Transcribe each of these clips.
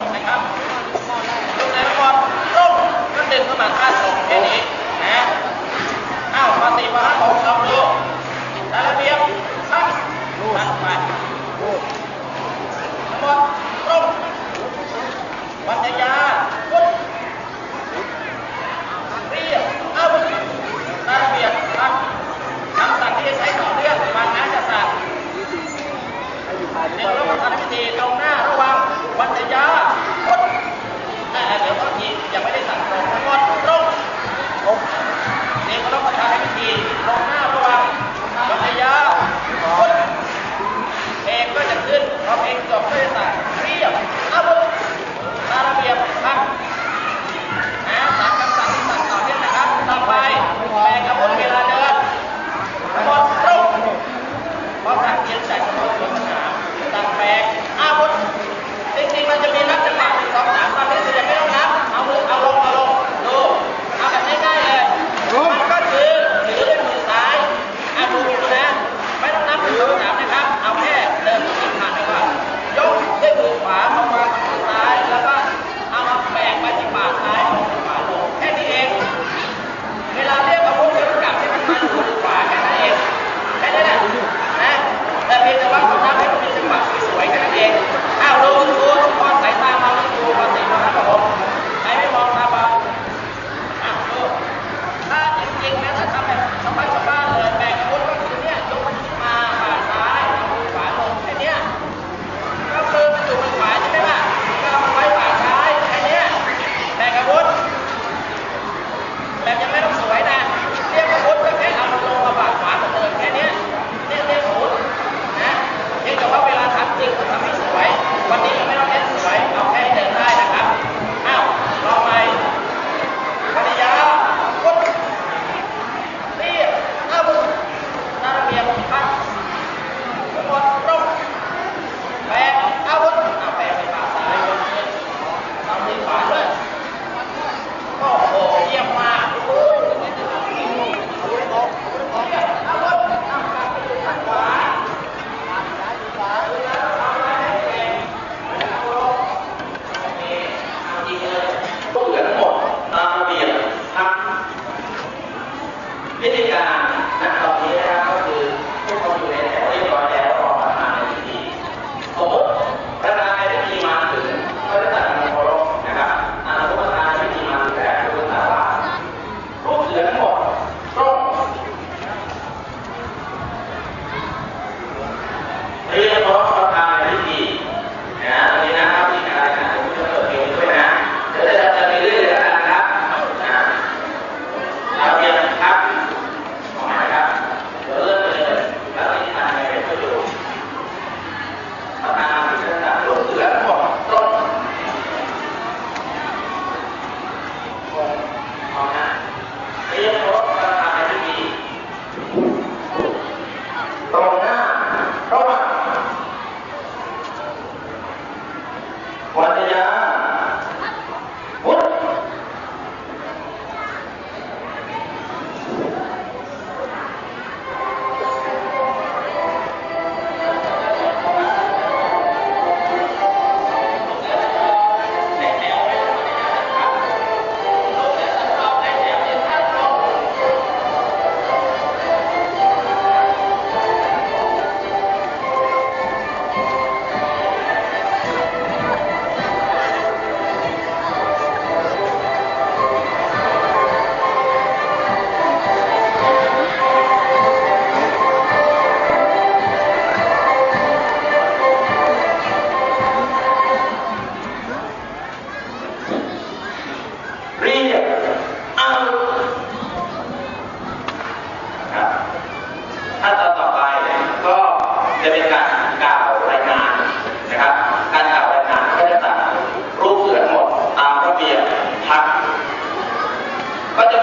นะครับลูกในนครร่มก็ดึงเข้ามาท่าสองแค่นี้นะอ้าวมาตีมาห้าของสองลูกได้ระเบียบสั้นสั้นไปนครร่มวันเดี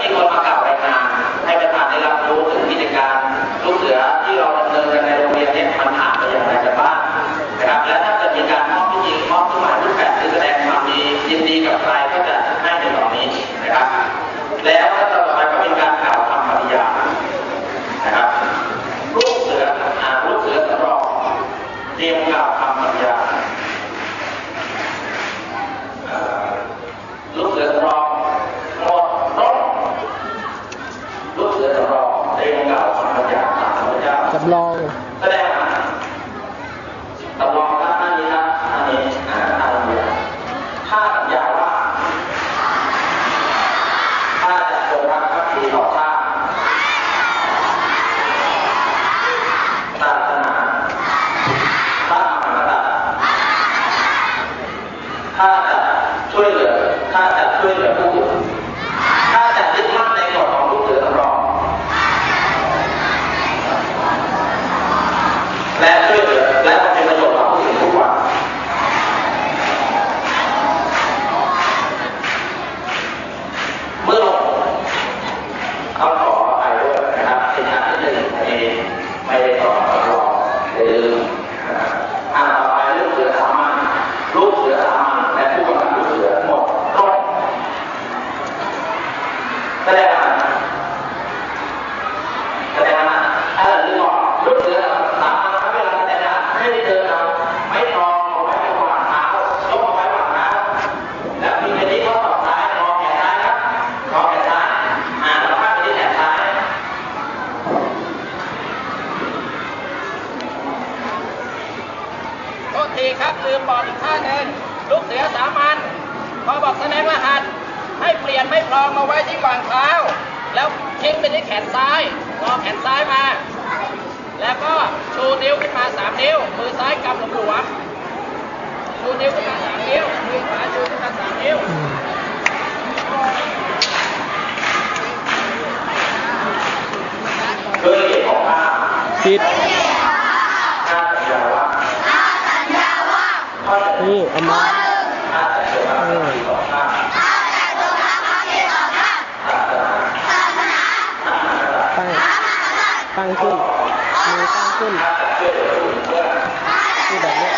มีคนมากล่าวรายงานให้ประธานได้รับรู้ถึงกิจการลูกเสือที่เราดำเนินกันในโรงเรียนเนี่ยมันผ่านไปอย่างไรกันบ้างนะครับ และถ้าเกิดมีการมอบที่พิงมอบเครื่อหมายรูปแบบที่แสดงความดียินดีกับใคร แขนซ้ายมา แล้วก็ชูนิ้วขึ้นมา 3 นิ้ว มือซ้ายกำลังหัวชูนิ้วขึ้นมา3นิ้ว มือขวาชูขึ้นมา3นิ้วผิดนี่เอามา tăng ขึ้นมือตั้งขึ้นคือแบบนี้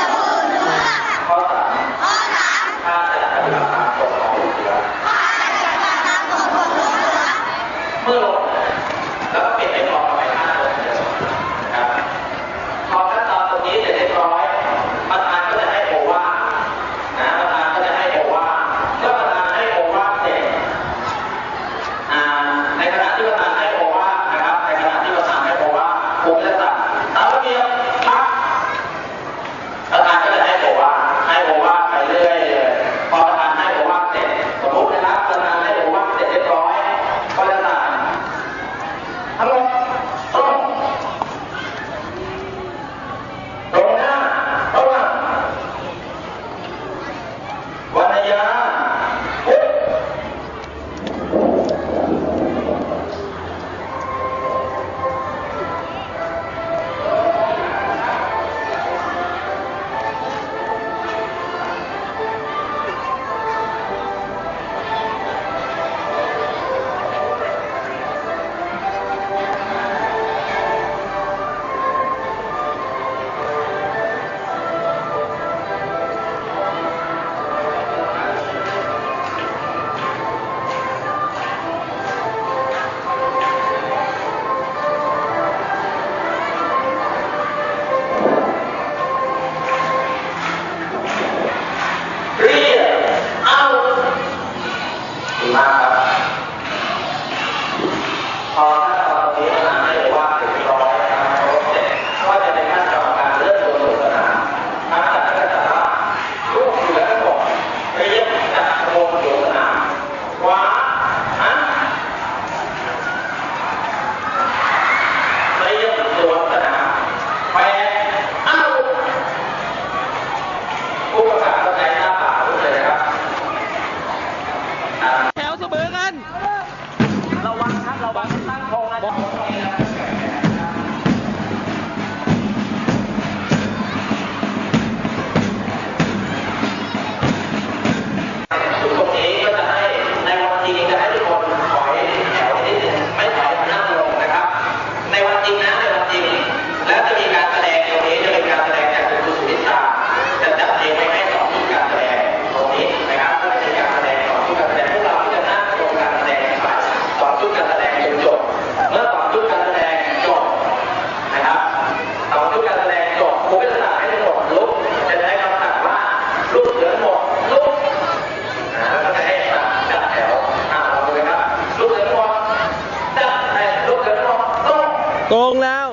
งแล้ว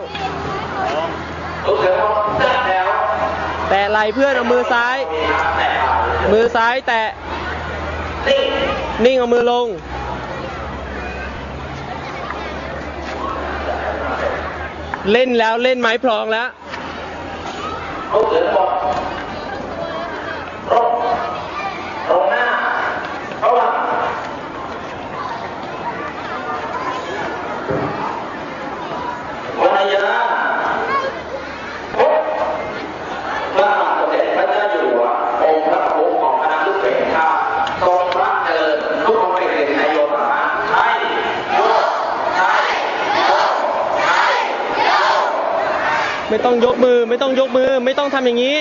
แต่ไหลเพื่อนเอามือซ้าย มือซ้ายแตะ นิ่งเอามือลง เล่นแล้วเล่นไม้พรองแล้ว ไม่ต้องยกมือ ไม่ต้องยกมือ ไม่ต้องทำอย่างนี้